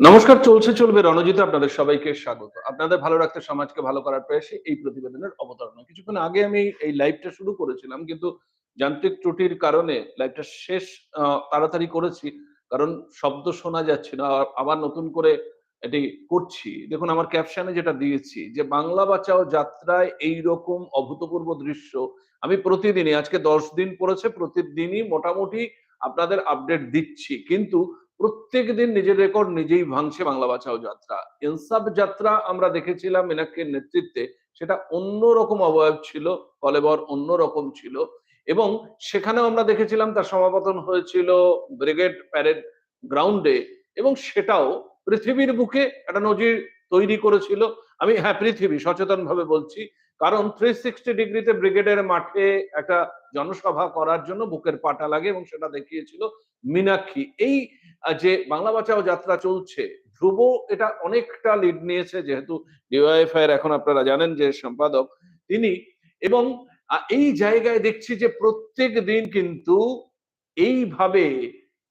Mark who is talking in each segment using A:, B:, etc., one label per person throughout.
A: নমস্কার, চলছে, চলবে। রণজিৎ আপনাদের সবাইকে স্বাগত। আপনাদের ভালো রাখতে সমাজকে ভালো করার প্রয়াসে এই প্রতিবেদনের অবতারণা। কিছুক্ষণ আগে আমি এই লাইভটা শুরু করেছিলাম, কিন্তু যান্ত্রিক ত্রুটির কারণে লাইভটা শেষ তাড়াতাড়ি করেছি, কারণ শব্দ শোনা যাচ্ছে না। আবার নতুন করে এটি করছি। দেখুন, আমার ক্যাপশনে যেটা দিয়েছি, যে বাংলা বাঁচাও যাত্রায় এই রকম অভূতপূর্ব দৃশ্য আমি প্রতিদিনই, আজকে দশ দিন পড়েছে, প্রতিদিনই মোটামুটি আপনাদের আপডেট দিচ্ছি। কিন্তু প্রত্যেক দিন নিজের রেকর্ড নিজেই ভাঙছে বাংলা বাঁচাও যাত্রা। ইনসাফ যাত্রা আমরা দেখেছিলাম মিনাক্ষীর নেতৃত্বে, সেটা অন্যরকম অবয়ব ছিল, কলেবর অন্যরকম ছিল এবং সেখানেও আমরা দেখেছিলাম তার সমাপতন হয়েছিল ব্রিগেড প্যারেড গ্রাউন্ডে এবং সেটাও পৃথিবীর বুকে একটা নজির তৈরি করেছিল। আমি হ্যাঁ পৃথিবী সচেতন ভাবে বলছি কারণ থ্রি সিক্সটি ডিগ্রিতে ব্রিগেডের মাঠে একটা জনসভা করার জন্য বুকের পাটা লাগে এবং সেটা দেখিয়েছিল মীনাক্ষী। এই যে বাংলা বাঁচাও যাত্রা চলছে, ধ্রুব এটা অনেকটা লিড নিয়েছে যেহেতু ডিওয়াইফআই এর এখন আপনারা জানেন যে সম্পাদক তিনি এবং এই জায়গায় দেখছি যে প্রত্যেক দিন কিন্তু এইভাবে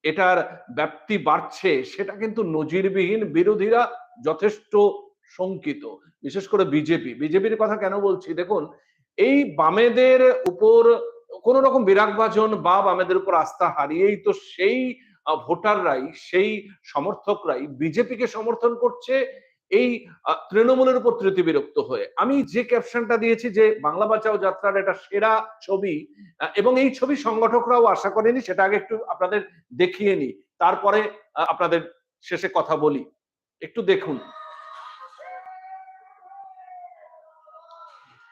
A: এটার ব্যাপ্তি বাড়ছে, সেটা কিন্তু নজিরবিহীন বিরোধীরা যথেষ্ট শঙ্কিত, বিশেষ করে বিজেপি। বিজেপির কথা কেন বলছি? দেখুন, এই বামেদের উপর কোন রকম বিরাগভাজন বা বামেদের উপর আস্থা হারিয়েই তো সেই ভোটাররাই, সেই সমর্থকরাই বিজেপিকে সমর্থন করছে এই তৃণমূলের উপর তৃতীয় বিরক্ত হয়ে। আমি যে ক্যাপশনটা দিয়েছি যে বাংলা বাঁচাও যাত্রার এটা সেরা ছবি এবং এই ছবি সংগঠকরাও আশা করেনি, সেটা আগে একটু আপনাদের দেখিয়ে নি তারপরে আপনাদের শেষে কথা বলি। একটু দেখুন।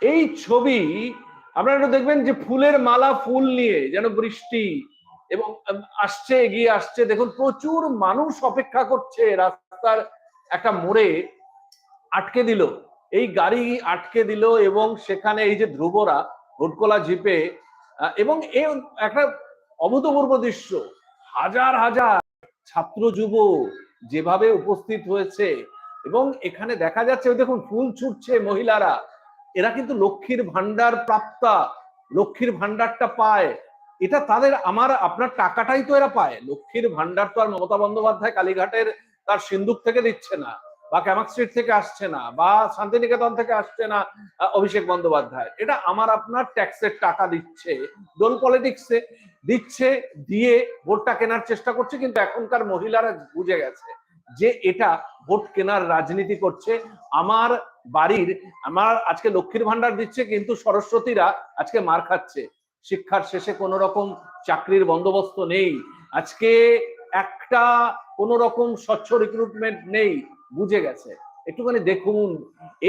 A: এই ছবি আপনারা একটু দেখবেন যে ফুলের মালা ফুল নিয়ে যেন বৃষ্টি এবং আসছে, এগিয়ে আসছে। দেখুন, প্রচুর মানুষ অপেক্ষা করছে রাস্তার একটা মোড়ে আটকে দিল। এই গাড়ি আটকে দিল এবং সেখানে এই যে ধ্রুবরা, ভোটকোলা জিপে এবং এ একটা অভূতপূর্ব দৃশ্য। হাজার হাজার ছাত্র যুব যেভাবে উপস্থিত হয়েছে এবং এখানে দেখা যাচ্ছে, দেখুন, ফুল ছুটছে মহিলারা। এরা কিন্তু লক্ষ্মীর ভান্ডার প্রাপ্তা, লক্ষ্মীর ভান্ডারটা পায়। এটা তাদের আমার, আপনার টাকাটাই তো এরা পায়। লক্ষ্মীর ভান্ডার তো আর মমতা বন্দ্যোপাধ্যায় কালীঘাটের তার সিন্ধুক থেকে দিচ্ছে না, বা ক্যামাক স্ট্রিট থেকে আসছে না, বা শান্তিনিকেতন থেকে আসছে না অভিষেক বন্দ্যোপাধ্যায়। এটা আমার আপনার ট্যাক্সের টাকা দিচ্ছে, দোল পলিটিক্সে দিচ্ছে, দিয়ে ভোটটা কেনার চেষ্টা করছে, কিন্তু এখনকার মহিলারা বুঝে গেছে যে এটা ভোট কেনার রাজনীতি করছে। আমার বাড়ির, আমার আজকে লক্ষ্মীর ভান্ডার দিচ্ছে কিন্তু সরস্বতীরা আজকে মার খাচ্ছে। শিক্ষার শেষে কোন রকম চাকরির বন্দোবস্ত নেই। আজকে একটা কোন রকম স্বচ্ছ রিক্রুটমেন্ট নেই, বুঝে গেছে। একটুখানি দেখুন,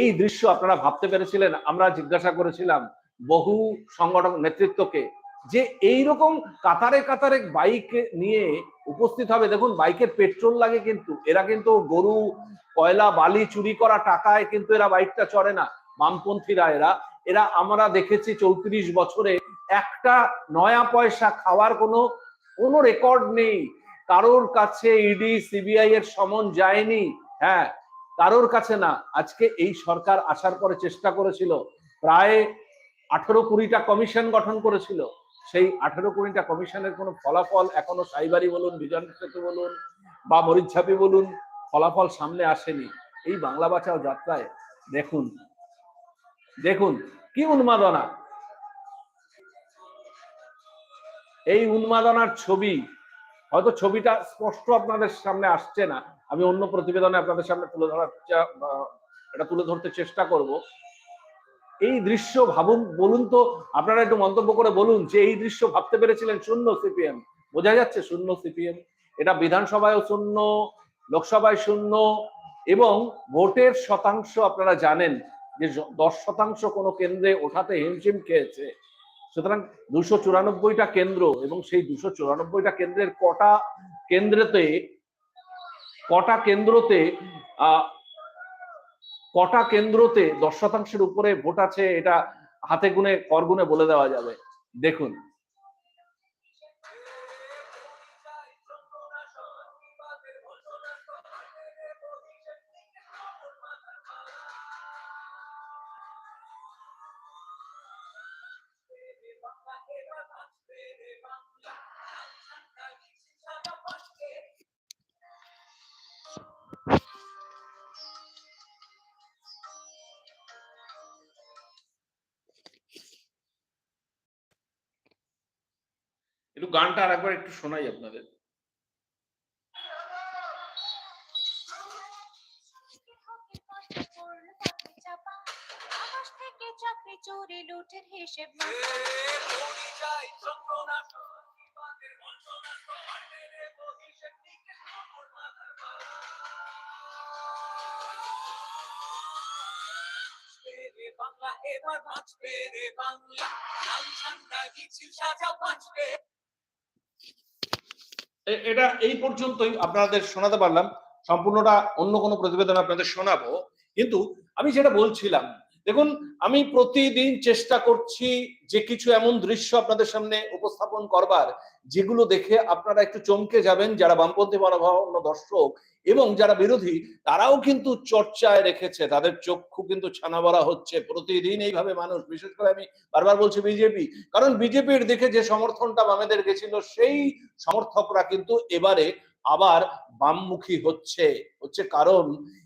A: এই দৃশ্য আপনারা ভাবতে পেরেছিলেন, আমরা জিজ্ঞাসা করেছিলাম, বহু সংগঠন নেতৃত্বকে যে এই রকম কাতারে কাতারে বাইক নিয়ে উপস্থিত হবে। দেখুন বাইকের পেট্রোল লাগে কিন্তু। এরা কিন্তু গরু, কয়লা, বালি চুরি করা টাকায় কিন্তু এরা বাইকটা চড়ে না। বামপন্থীরা এরা। এরা আমরা দেখেছি চৌত্রিশ বছরে একটা নয়া পয়সা খাওয়ার কোনো কোনো রেকর্ড নেই। কারোর কাছে ইডি সিবিআই এর সমন যায়নি। হ্যাঁ কারোর কাছে না। আজকে এই সরকার আসার পরে চেষ্টা করেছিল। প্রায় আঠেরো কুড়িটা কমিশন গঠন করেছিল। সেই আঠেরো কুড়িটা কমিশনের কোনো ফলাফল এখনও সাইবারি বলুন, বিজন বলুন বা মরিচঝাপি বলুন, ফলাফল সামনে আসেনি। এই বাংলা বাঁচাও যাত্রায় দেখুন দেখুন কি উন্মাদনা। এই উন্মাদনার ছবি, হয়তো ছবিটা স্পষ্ট আপনাদের সামনে আসছে না। আমি অন্য প্রতিবেদনে আপনাদের সামনে তুলে ধরার এটা তুলে ধরতে চেষ্টা করব। এই দৃশ্য ভাবুন, বলুন তো, আপনারা একটু মন্তব্য করে বলুন যে এই দৃশ্য ভাবতে পেরেছিলেন শূন্য সিপিএম। বোঝা যাচ্ছে শূন্য সিপিএম। এটা বিধানসভায়ও শূন্য, লোকসভায় শূন্য, এবং ভোটের শতাংশ আপনারা জানেন যে দশ শতাংশ কোনো কেন্দ্রে ওঠাতে হিমশিম খেয়েছে। সুতরাং দুশো চুরানব্বইটা কেন্দ্র এবং সেই দুশো চুরানব্বইটা কেন্দ্রের কটা কেন্দ্রেতে, কটা কেন্দ্রতে কটা কেন্দ্রতে দশ শতাংশের উপরে ভোট আছে, এটা হাতে গুনে, কর গুনে বলে দেওয়া যাবে। দেখুন গানটা আর একবার একটু শোনাই আপনাদের।
B: চোরে লুটের হিসেব
C: বাংলা এবার বাঁচবে রে বাংলা। লাল ঝান্ডা মিছিল সাজাও বাঁচবে।
A: এটা এই পর্যন্তই আপনাদের শোনাতে পারলাম। সম্পূর্ণটা অন্য কোনো প্রতিবেদন আপনাদের শোনাবো। কিন্তু আমি যেটা বলছিলাম দেখুন, আমি প্রতিদিন চেষ্টা করছি যে কিছু এমন দৃশ্য আপনাদের সামনে উপস্থাপন করবার, যেগুলো দেখে আপনারা একটু চমকে যাবেন, যারা বামপন্থী মনোভাবাপন্ন দর্শক এবং যারা বিরোধী, তারাও কিন্তু চর্চায় রেখেছে, তাদের চক্ষু কিন্তু ছানা বলা হচ্ছে। প্রতিদিন এইভাবে মানুষ, বিশেষ করে আমি বারবার বলছি বিজেপি, কারণ বিজেপির দিকে যে সমর্থনটা বামেদের গেছিল, সেই সমর্থকরা কিন্তু এবারে আবার বামমুখী হচ্ছে। হচ্ছে কারণ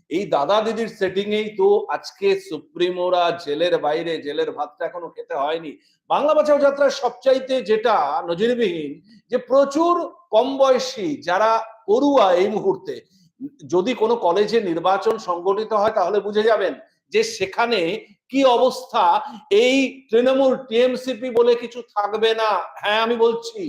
A: এই দাদা দিদির সেটিং এই তো আজকে সুপ্রিমোরা জেলের বাইরে, জেলের ভাতটা এখনও খেতে হয়নি। বাংলা বাঁচাও যাত্রার সবচাইতে যেটা নজিরবিহীন, যে প্রচুর কম বয়সী যারা পড়ুয়া এই মুহূর্তে, যদি কোনো কলেজে নির্বাচন সংগঠিত হয় তাহলে বুঝে যাবেন যে সেখানে কি অবস্থা, এই তৃণমূল টিএমসিপি বলে কিছু থাকবে না। হ্যাঁ আমি বলছি,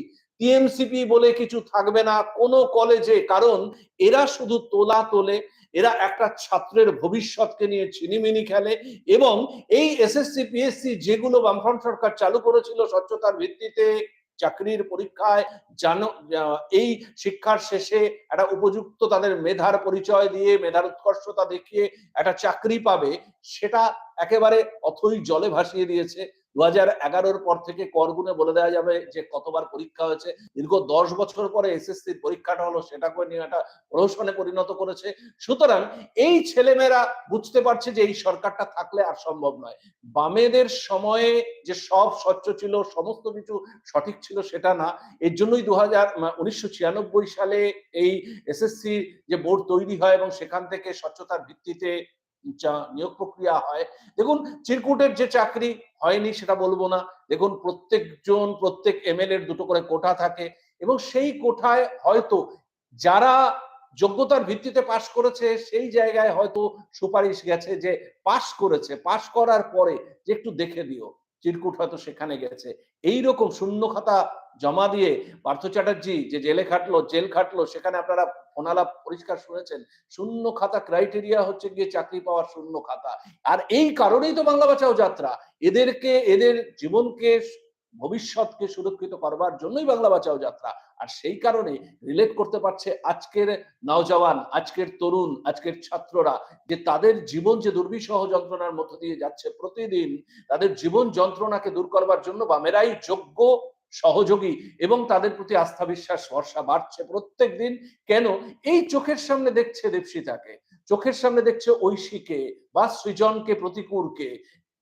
A: টিএমসিপি বলে কিছু থাকবে না কোনো কলেজে, কারণ এরা শুধু তোলা তোলে। এরা একটা ছাত্রের ভবিষ্যৎকে নিয়ে ছিনিমিনি খেলে এবং এই এসএসসি পিএসসি যেগুলো বামফ্রন্ট সরকার চালু করেছিল স্বচ্ছতার ভিত্তিতে, চাকরির পরীক্ষায়, জান এই শিক্ষার শেষে একটা উপযুক্ত তাদের মেধার পরিচয় দিয়ে, মেধার উৎকর্ষতা দেখিয়ে একটা চাকরি পাবে, সেটা একেবারে অথই জলে ভাসিয়ে দিয়েছে। দু এগারোর পর থেকে করগুনে বলে দেওয়া যাবে যে কতবার পরীক্ষা হয়েছে। দীর্ঘ দশ বছর পরে এসএসসির পরীক্ষাটা হলো, সেটাকে নিয়ে একটা প্রহসনে পরিণত করেছে। সুতরাং এই ছেলেমেয়েরা বুঝতে পারছে যে এই সরকারটা থাকলে আর সম্ভব নয়। বামেদের সময়ে যে সব স্বচ্ছ ছিল, সমস্ত কিছু সঠিক ছিল সেটা না। এর জন্যই দু হাজার উনিশশো সালে এই এসএসসি যে বোর্ড তৈরি হয় এবং সেখান থেকে স্বচ্ছতার ভিত্তিতে নিয়োগ প্রক্রিয়া হয়। দেখুন, চিরকুটের যে চাকরি হয়নি সেটা বলব না। দেখুন, প্রত্যেকজন, প্রত্যেক এমএলএর দুটো করে কোঠা থাকে এবং সেই কোঠায় হয়তো যারা যোগ্যতার ভিত্তিতে পাশ করেছে, সেই জায়গায় হয়তো সুপারিশ গেছে যে পাশ করেছে। পাশ করার পরে যে একটু দেখে দিও। চিরকুট হয়তো সেখানে গেছে। এই রকম শূন্য খাতা জমা দিয়ে পার্থ চ্যাটার্জি যে জেলে খাটলো, জেল খাটলো, সেখানে আপনারা ফোনালাপ পরিষ্কার শুনেছেন শূন্য খাতা ক্রাইটেরিয়া হচ্ছে গিয়ে চাকরি পাওয়ার শূন্য খাতা আর এই কারণেই তো বাংলা বাঁচাও যাত্রা। এদেরকে, এদের জীবনকে ভবিষ্যৎকে সুরক্ষিত করবার জন্যই বাংলা বাঁচাও যাত্রা। আর সেই কারণে রিলেট করতে পারছে আজকের নওজওয়ান আজকের তরুণ, আজকের ছাত্ররা যে তাদের জীবন যে দুর্বিষহ যন্ত্রণার মধ্য দিয়ে যাচ্ছে প্রতিদিন, তাদের জীবন যন্ত্রণাকে দূর করবার জন্য বামেরাই যোগ্য, সহযোগী এবং তাদের প্রতি আস্থা বিশ্বাস ভরসা বাড়ছে প্রত্যেক দিন কেন? এই চোখের সামনে দেখছে দেবসিতাকে চোখের সামনে দেখছে ঐশীকে বা সৃজনকে প্রতিকূলকে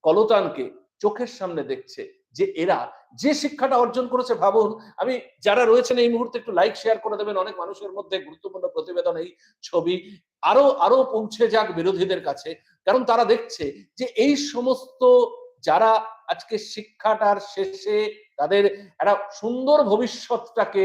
A: কলতানকে। চোখের সামনে দেখছে। যে এরা যে শিক্ষাটা অর্জন করেছে ভাবুন, আমি যারা রয়েছেন এই মুহূর্তে একটু লাইক শেয়ার করে দেবেন। অনেক মানুষের মধ্যে গুরুত্বপূর্ণ প্রতিবেদন, এই ছবি আরও আরও পৌঁছে যাক বিরোধীদের কাছে। কারণ তারা দেখছে যে এই সমস্ত যারা আজকে শিক্ষাটার শেষে তাদের একটা সুন্দর ভবিষ্যৎটাকে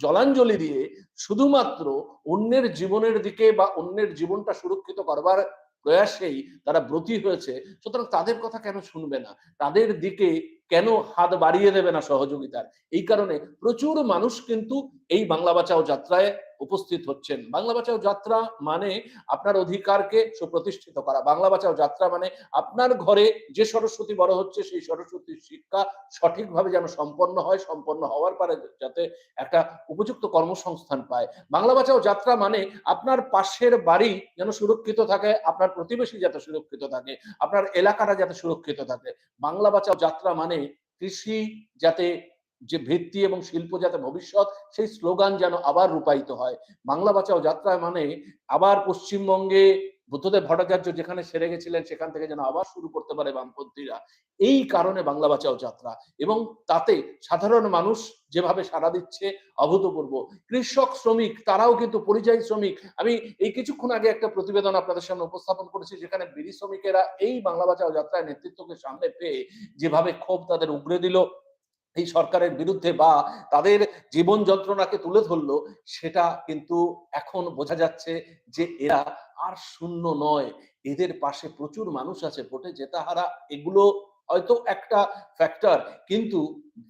A: জলাঞ্জলি দিয়ে শুধুমাত্র অন্যের জীবনের দিকে বা অন্যের জীবনটা সুরক্ষিত করবার প্রয়াসেই তারা ব্রতী হয়েছে, সুতরাং তাদের কথা কেন শুনবে না? তাদের দিকে কেন হাত বাড়িয়ে দেবে না সহযোগিতার? এই কারণে প্রচুর মানুষ কিন্তু এই বাংলা বাঁচাও যাত্রায় উপস্থিত হচ্ছেন। বাংলা বাঁচাও যাত্রা মানে আপনার অধিকারকে সুপ্রতিষ্ঠিত করা। বাংলা বাঁচাও যাত্রা মানে আপনার ঘরে যে সরস্বতী বড় হচ্ছে, সেই সরস্বতীর শিক্ষা সঠিকভাবে যেন সম্পন্ন হয়, সম্পন্ন হওয়ার পরে যাতে একটা উপযুক্ত কর্মসংস্থান পায়। বাংলা বাঁচাও যাত্রা মানে আপনার পাশের বাড়ি যেন সুরক্ষিত থাকে, আপনার প্রতিবেশী যাতে সুরক্ষিত থাকে, আপনার এলাকাটা যাতে সুরক্ষিত থাকে। বাংলা বাঁচাও যাত্রা মানে কৃষি যাতে যে ভিত্তি এবং শিল্প যাতে ভবিষ্যৎ, সেই স্লোগান যেন আবার রূপায়িত হয়। বাংলা বাঁচাও যাত্রা মানে আবার পশ্চিমবঙ্গে বুদ্ধদেব ভট্টাচার্য যেখানে সেরে গেছিলেন, সেখান থেকে যেন আবার শুরু করতে পারে বামপন্থীরা। এই কারণে বাংলা বাঁচাও যাত্রা। এবং তাতে সাধারণ মানুষ যেভাবে সাড়া দিচ্ছে, অভূতপূর্ব। কৃষক, শ্রমিক, তারাও কিন্তু পরিযায়ী শ্রমিক। আমি এই কিছুক্ষণ আগে একটা প্রতিবেদন আপনাদের সামনে উপস্থাপন করেছি, যেখানে বিড়ি শ্রমিকেরা এই বাংলা বাঁচাও যাত্রায় নেতৃত্বকে সামনে পেয়ে যেভাবে ক্ষোভ তাদের উগড়ে দিল এই সরকারের বিরুদ্ধে বা তাদের জীবন যন্ত্রণাকে তুলে ধরলো, সেটা কিন্তু এখন বোঝা যাচ্ছে যে এরা আর শূন্য নয়। এদের পাশে প্রচুর মানুষ আছে ভোটে জেতাহারা এগুলো হয়তো একটা ফ্যাক্টর কিন্তু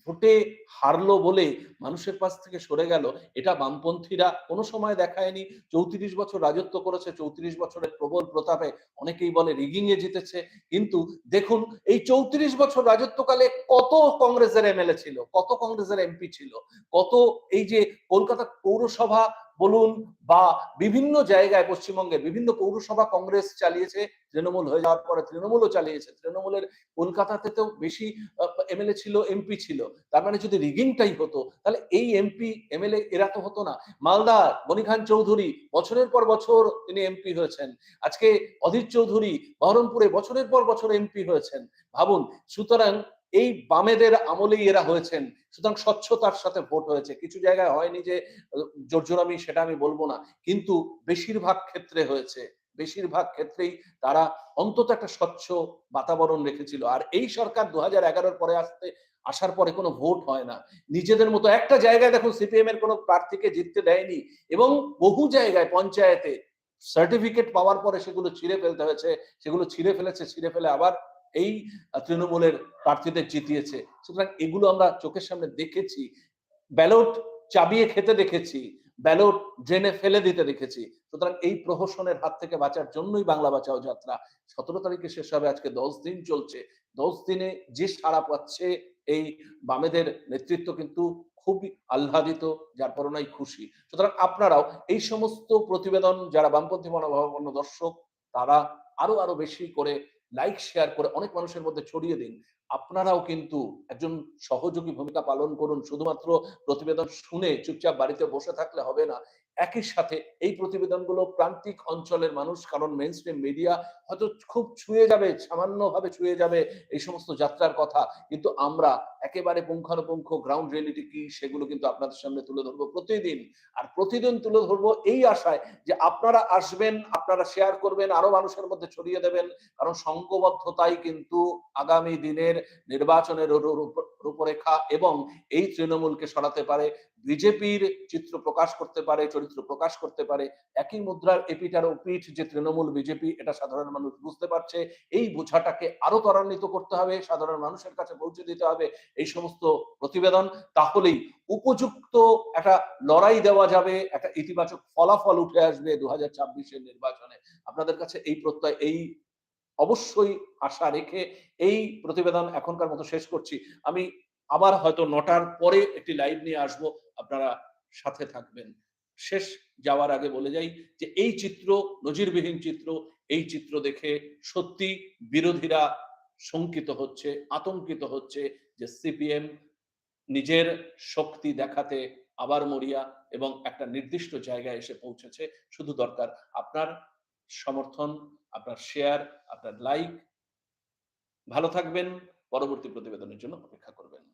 A: ভোটে হারলো বলে মানুষের পাশ থেকে সরে গেল, এটা বামপন্থীরা কোনো সময় দেখায়নি। চৌত্রিশ বছর রাজত্ব করেছে, চৌত্রিশ বছরের প্রবল প্রতাপে অনেকেই বলে রিগিং এ জিতেছে। কিন্তু দেখুন, এই চৌত্রিশ বছর রাজত্বকালে কত কংগ্রেসের এমএলএ ছিল, কত কংগ্রেসের এমপি ছিল, কত এই যে কলকাতা পৌরসভা বলুন বা বিভিন্ন জায়গায় পশ্চিমবঙ্গে বিভিন্ন পৌরসভা কংগ্রেস চালিয়েছে, তৃণমূল হয়ে যাওয়ার পরে তৃণমূলও চালিয়েছে। তৃণমূলের কলকাতাতে তো বেশি এমএলএ ছিল, এমপি ছিল। তার মানে যদি রিগিংটাই হতো, তাহলে এই এমপি, এমএলএ এরা তো হতো না। মালদার মনি খান চৌধুরী, বছরের পর বছর তিনি এমপি হয়েছেন। আজকে অধীর চৌধুরী, বহরমপুরে বছরের পর বছর এমপি হয়েছেন। ভাবুন, সুতরাং এই বামেদের আমলেই এরা হয়েছেন। সুতরাং স্বচ্ছতার সাথে ভোট হয়েছে। কিছু জায়গায় হয়নি যে জোরজোরামি সেটা আমি বলব না। কিন্তু বেশিরভাগ ক্ষেত্রে হয়েছে। বেশিরভাগ ক্ষেত্রেই তারা অন্তত একটা স্বচ্ছ বাতাবরণ রেখেছিল। আর এই সরকার দু হাজার এগারোর পরে আসতে, আসার পরে কোনো ভোট হয় না। নিজেদের মতো একটা জায়গায় দেখুন, সিপিএম এর কোনো প্রার্থীকে জিততে দেয়নি। এবং বহু জায়গায়, পঞ্চায়েতে সার্টিফিকেট পাওয়ার পরে সেগুলো ছিঁড়ে ফেলতে হয়েছে, সেগুলো ছিঁড়ে ফেলেছে, ছিঁড়ে ফেলে আবার এই তৃণমূলের প্রার্থীদের জিতিয়েছে। সুতরাং এগুলো আমরা চোখের সামনে দেখেছি। ব্যালট চাবিয়ে খেতে দেখেছি, ব্যালট ড্রেনে ফেলে দিতে দেখেছি। সুতরাং এই প্রহসনের হাত থেকে বাঁচার জন্যই বাংলা বাঁচাও যাত্রা। সতেরো তারিখে শেষ হবে, আজকে দশ দিন চলছে। দশ দিনে যে সাড়া পাচ্ছে এই বামেদের নেতৃত্ব কিন্তু খুবই আহ্লাদিত, যার পরনাই খুশি। সুতরাং আপনারাও এই সমস্ত প্রতিবেদন, যারা বামপন্থী মনোভাবাপন্ন দর্শক, তারা আরও আরও বেশি করে লাইক শেয়ার করে অনেক মানুষের মধ্যে ছড়িয়ে দিন। আপনারাও কিন্তু একজন সহযোগী ভূমিকা পালন করুন। শুধুমাত্র প্রতিবেদন শুনে চুপচাপ বাড়িতে বসে থাকলে হবে না। একই সাথে এই প্রতিবেদনগুলো প্রান্তিক অঞ্চলের মানুষ, কারণ মেন স্ট্রিম মিডিয়া হয়তো খুব ছুঁয়ে যাবে, সামান্যভাবে ছুঁয়ে যাবে এই সমস্ত যাত্রার কথা। কিন্তু আমরা একেবারে পুঙ্খানুপুঙ্খ গ্রাউন্ড রিয়েলিটি কি সেগুলো কিন্তু আপনাদের সামনে তুলে ধরবো প্রতিদিন। আর প্রতিদিন তুলে ধরবো এই আশায় যে আপনারা আসবেন, আপনারা শেয়ার করবেন, আরও মানুষের মধ্যে ছড়িয়ে দেবেন। কারণ সংঘবদ্ধতাই কিন্তু আগামী দিনের নির্বাচনের রূপরেখা এবং এই তৃণমূলকে সরাতে পারে, বিজেপির চিত্র প্রকাশ করতে পারে, চরিত্র প্রকাশ করতে পারে, একই মুদ্রার এপিটার ও পিঠ যে তৃণমূল বিজেপি, এটা সাধারণ মানুষ বুঝতে পারছে। এই বোঝাটাকে আরও ত্বরান্বিত করতে হবে, সাধারণ মানুষের কাছে পৌঁছে দিতে হবে এই সমস্ত প্রতিবেদন। তাহলেই উপযুক্ত একটা লড়াই দেওয়া যাবে, একটা ইতিবাচক ফলাফল উঠে আসবে দু হাজার নির্বাচনে। আপনাদের কাছে এই প্রত্যয়, এই অবশ্যই আশা রেখে এই প্রতিবেদন এখনকার মতো শেষ করছি। আমি আবার হয়তো নটার পরে একটি লাইভ নিয়ে আসব। আপনারা সাথে থাকবেন। শেষ যাওয়ার আগে বলে যাই যে এই চিত্র, নজিরবিহীন চিত্র, এই চিত্র দেখে সত্যি বিরোধীরা শঙ্কিত হচ্ছে, আতঙ্কিত হচ্ছে যে সিপিএম নিজের শক্তি দেখাতে আবার মরিয়া এবং একটা নির্দিষ্ট জায়গায় এসে পৌঁছেছে। শুধু দরকার আপনার সমর্থন আপনার শেয়ার আপনার লাইক ভালো থাকবেন পরবর্তী প্রতিবেদনের জন্য অপেক্ষা করবেন।